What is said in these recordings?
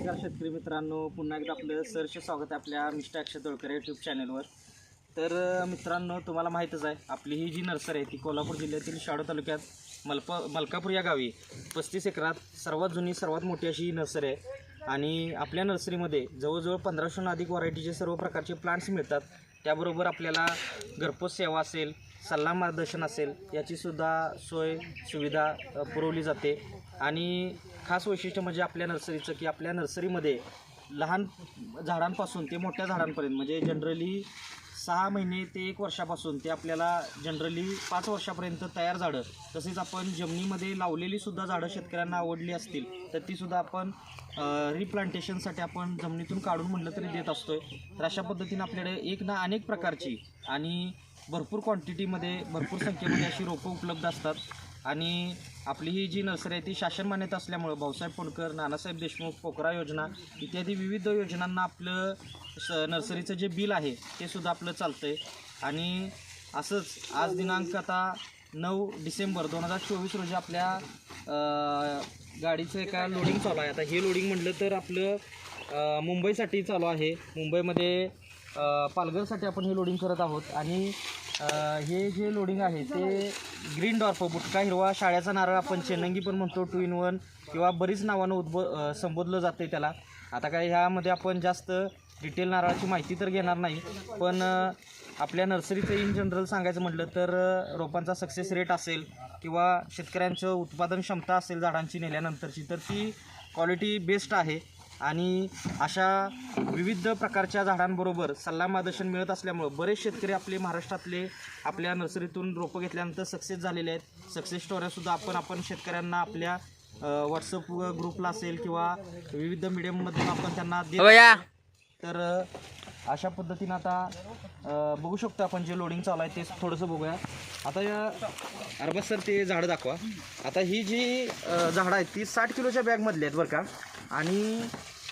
नमस्कार शेतकरी मित्रांनो पुन्हा एकदा आपलं सरचे स्वागत आहे आपल्या मिस्टर अक्षय तोळकर यूट्यूब चॅनलवर तर मित्रांनो तुम्हाला माहीतच आहे आपली ही जी नर्सरी आहे ती कोल्हापूर जिल्ह्यातील शाडो तालुक्यात मलप मलकापूर या गावी पस्तीस एकरात सर्वात जुनी सर्वात मोठी अशी ही नर्सरी आहे. आणि आपल्या नर्सरीमध्ये जवळजवळ पंधराशेहून अधिक व्हरायटीचे सर्व प्रकारचे प्लांट्स मिळतात. त्याबरोबर आपल्याला घरपोच सेवा असेल सल्ला मार्गदर्शन असेल याचीसुद्धा सोय सुविधा पुरवली जाते. आणि खास वैशिष्ट्य म्हणजे आपल्या नर्सरीचं की आपल्या नर्सरीमध्ये लहान झाडांपासून ते मोठ्या झाडांपर्यंत म्हणजे जनरली सहा महिने ते एक वर्षापासून ते आपल्याला जनरली पाच वर्षापर्यंत तयार झाडं तसेच आपण जमिनीमध्ये लावलेलीसुद्धा झाडं शेतकऱ्यांना आवडली असतील तर तीसुद्धा आपण रिप्लांटेशनसाठी आपण जमिनीतून काढून म्हटलं तरी देत असतो आहे तर अशा पद्धतीने आपल्याकडे एक ना अनेक प्रकारची आणि भरपूर क्वांटिटीमध्ये भरपूर संख्येमध्ये अशी रोपं उपलब्ध असतात. आणि आपली ही जी नर्सरी आहे ती शासन मान्यता असल्यामुळं भाऊसाहेब फोंडकर नानासाहेब देशमुख पोखरा योजना इत्यादी विविध योजनांना आपलं स नर्सरीचं जे बिल आहे ते सुद्धा आपलं चालतं आहे आणि असंच आज दिनांक आता नऊ डिसेंबर दोन हजार चोवीस रोजी आपल्या गाडीचं एका लोडिंग चालू आहे. आता हे लोडिंग म्हटलं तर आपलं मुंबईसाठी चालू आहे. मुंबईमध्ये पालघरसाठी आपण हे लोडिंग करत आहोत. आणि हे जे लोडिंग आहे ते ग्रीन डॉर्फ बुटका हिरवा शाळ्याचा नारळ आपण चेन्नंगी पण म्हणतो टू इन वन किंवा बरीच नावानं उद्ब संबोधलं जातं आहे त्याला. आता काय ह्यामध्ये आपण जास्त डिटेल नारळाची माहिती तर घेणार नाही पण आपल्या नर्सरीचं इन जनरल सांगायचं म्हटलं तर रोपांचा सक्सेस रेट असेल किंवा शेतकऱ्यांचं उत्पादन क्षमता असेल झाडांची नेल्यानंतरची तर ती क्वालिटी बेस्ट आहे. आणि अशा विविध प्रकारच्या झाडांबरोबर सल्ला मार्गदर्शन मिळत असल्यामुळं बरेच शेतकरी आपले महाराष्ट्रातले आपल्या नर्सरीतून रोपं घेतल्यानंतर सक्सेस झालेले आहेत. सक्सेस स्टोऱ्यासुद्धा आपण आपण शेतकऱ्यांना आपल्या व्हॉट्सअप ग्रुपला असेल किंवा विविध मीडियममधून आपण त्यांना असतो. तर अशा पद्धतीनं आता बघू शकतो आपण जे लोडिंग चालू आहे ते थोडंसं बघूया. आता या अरबस सर ते झाडं दाखवा. आता ही जी अ, झाडं आहेत ती साठ किलोच्या बॅगमधली आहेत बरं का. आणि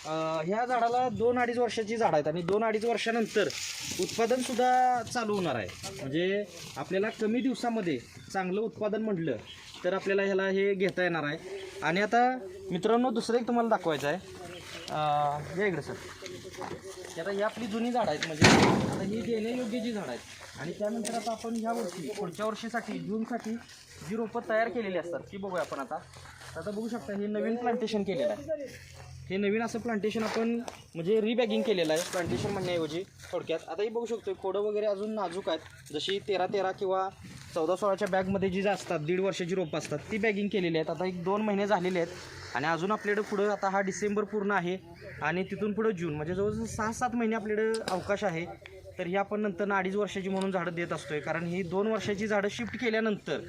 अ, ह्या झाडाला दोन अडीच वर्षाची झाडं आहेत आणि दोन अडीच वर्षानंतर उत्पादनसुद्धा चालू होणार आहे. म्हणजे आपल्याला कमी दिवसामध्ये चांगलं उत्पादन म्हटलं तर आपल्याला ह्याला हे घेता येणार आहे. आणि आता मित्रांनो दुसरं एक तुम्हाला दाखवायचं आहे. अं, या इकडे सर. ते आता ही आपली जुनी झाडं आहेत म्हणजे आता ही देण्यायोग्य जी झाडं आहेत. आणि त्यानंतर आता आपण ह्या वर्षी पुढच्या वर्षीसाठी जूनसाठी जी रोपं तयार केलेली असतात ती बघूया आपण आता. आता बघू शकता हे नवीन प्लांटेशन केलेलं आहे. हे नवीन असं प्लांटेशन आपण म्हणजे रिबॅगिंग केलेलं आहे प्लांटेशन म्हणण्याऐवजी थोडक्यात. आताही बघू शकतो खोडं वगैरे अजून नाजूक आहेत. जशी तेरा तेरा किंवा चौदा सोळाच्या बॅगमध्ये जी असतात दीड वर्षाची रोपं असतात ती बॅगिंग केलेली आहेत. आता एक दोन महिने झालेले आहेत. आणि अजून आपल्याकडे पुढं आता हा डिसेंबर पूर्ण आहे आणि तिथून पुढं जून म्हणजे जवळजवळ सहा सात महिने आपल्याकडे अवकाश आहे. तर ही आपण नंतर अडीच वर्षाची म्हणून झाडं देत असतो आहे कारण ही दोन वर्षाची झाडं शिफ्ट केल्यानंतर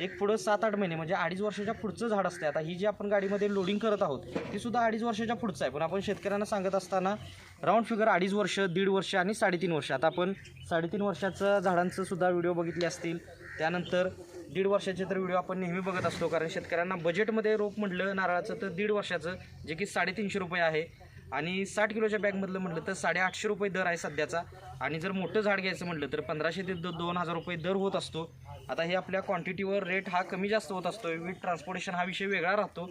एक पुढं सात आठ महिने म्हणजे अडीच वर्षाच्या पुढचं झाड असते आता ही जी आपण गाडीमध्ये लोडिंग करत आहोत ती सुद्धा अडीच वर्षाच्या पुढचं आहे. पण आपण शेतकऱ्यांना सांगत असताना राऊंड फिगर अडीच वर्ष दीड वर्ष आणि साडेतीन वर्ष. आता आपण साडेतीन वर्षाचं झाडांचं सुद्धा व्हिडिओ बघितले असतील. त्यानंतर दीड वर्षाचे तर व्हिडिओ आपण नेहमी बघत असतो कारण शेतकऱ्यांना बजेटमध्ये रोप म्हटलं नारळाचं तर दीड वर्षाचं जे की साडेतीनशे रुपये आहे. आणि साठ किलोच्या बॅगमधलं म्हटलं तर साडेआठशे रुपये दर आहे सध्याचा. आणि जर मोठं झाड घ्यायचं म्हटलं तर पंधराशे ते दोन हजार रुपये दर होत असतो. आता हे आपल्या क्वांटिटीवर रेट हा कमी जास्त होत असतो. विथ ट्रान्सपोर्टेशन हा विषय वेगळा राहतो.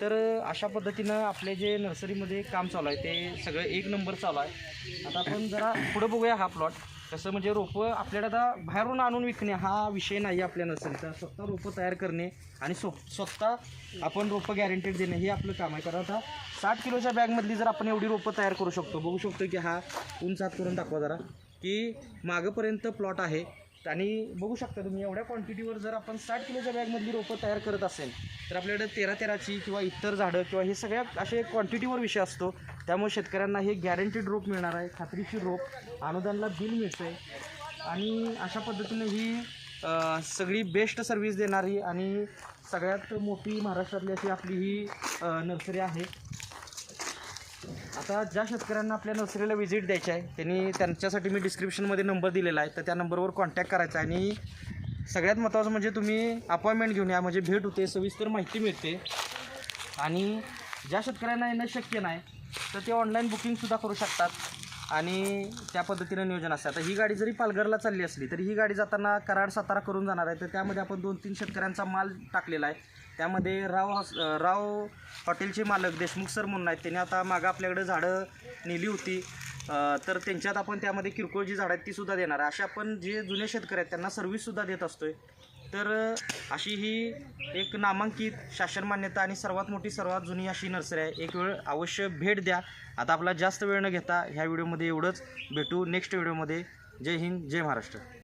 तर अशा पद्धतीनं आपले जे नर्सरीमध्ये काम चालू आहे ते सगळं एक नंबर चालू आहे. आता आपण जरा पुढं बघूया हा प्लॉट कसं म्हणजे रोपं आपल्याला आता बाहेरून आणून विकणे हा विषय नाही आपल्या नर्सरीचा स्वतः रोपं तयार करणे आणि सो स्वतः आपण रोपं गॅरंटेड देणे हे आपलं काम आहे. कारण आता साठ किलोच्या बॅगमधली जर आपण एवढी रोपं तयार करू शकतो बघू शकतो की हा उंच हात करून दाखवा जरा की मागंपर्यंत प्लॉट आहे आणि बघू शकता तुम्ही एवढ्या क्वांटिटीवर जर आपण साठ किलोच्या बॅगमधली रोपं तयार करत असेल तर आपल्याकडे तेरा तेराची किंवा इतर झाडं किंवा हे सगळ्या असे क्वांटिटीवर विषय असतो. त्यामुळे शेतकऱ्यांना हे गॅरंटीड रोप मिळणार आहे खात्रीची रोप अनुदानला बिल मिळतं आहे आणि अशा पद्धतीने ही सगळी बेस्ट सर्व्हिस देणारी आणि सगळ्यात मोठी महाराष्ट्रातली अशी आपली ही नर्सरी आहे. आता ज्या शेतकऱ्यांना आपल्या नर्सरीला व्हिजिट द्यायची आहे त्यांनी त्यांच्यासाठी मी डिस्क्रिप्शनमध्ये नंबर दिलेला आहे. तर त्या नंबरवर कॉन्टॅक्ट करायचा आहे. आणि सगळ्यात महत्त्वाचं म्हणजे तुम्ही अपॉइंटमेंट घेऊन या. म्हणजे भेट होते सविस्तर माहिती मिळते. आणि ज्या शेतकऱ्यांना येणं शक्य नाही तर ते ऑनलाईन बुकिंगसुद्धा करू शकतात. आणि त्या पद्धतीनं नियोजन असते. आता ही गाडी जरी पालघरला चालली असली तरी ही गाडी जाताना कराड सातारा करून जाणार आहे. तर त्यामध्ये आपण दोन तीन शेतकऱ्यांचा माल टाकलेला आहे. त्यामध्ये राव हॉस राव हॉटेलचे मालक देशमुख सर म्हणून आहेत. त्यांनी आता मागं आपल्याकडे झाडं नेली होती. तर त्यांच्यात आपण त्यामध्ये किरकोळ जी झाडं आहेत ती सुद्धा देणार आहे. अशा आपण जे जुने शेतकरी आहेत त्यांना सर्व्हिससुद्धा देत असतो आहे तर अशी ही एक नामांकित शासन मान्यता आणि सर्वात मोठी सर्वात जुनी अशी नर्सरी आहे. एक वेळ अवश्य भेट द्या. आता आपला जास्त वेळ न घेता ह्या व्हिडिओमध्ये एवढंच. भेटू नेक्स्ट व्हिडिओमध्ये. जय हिंद जय महाराष्ट्र.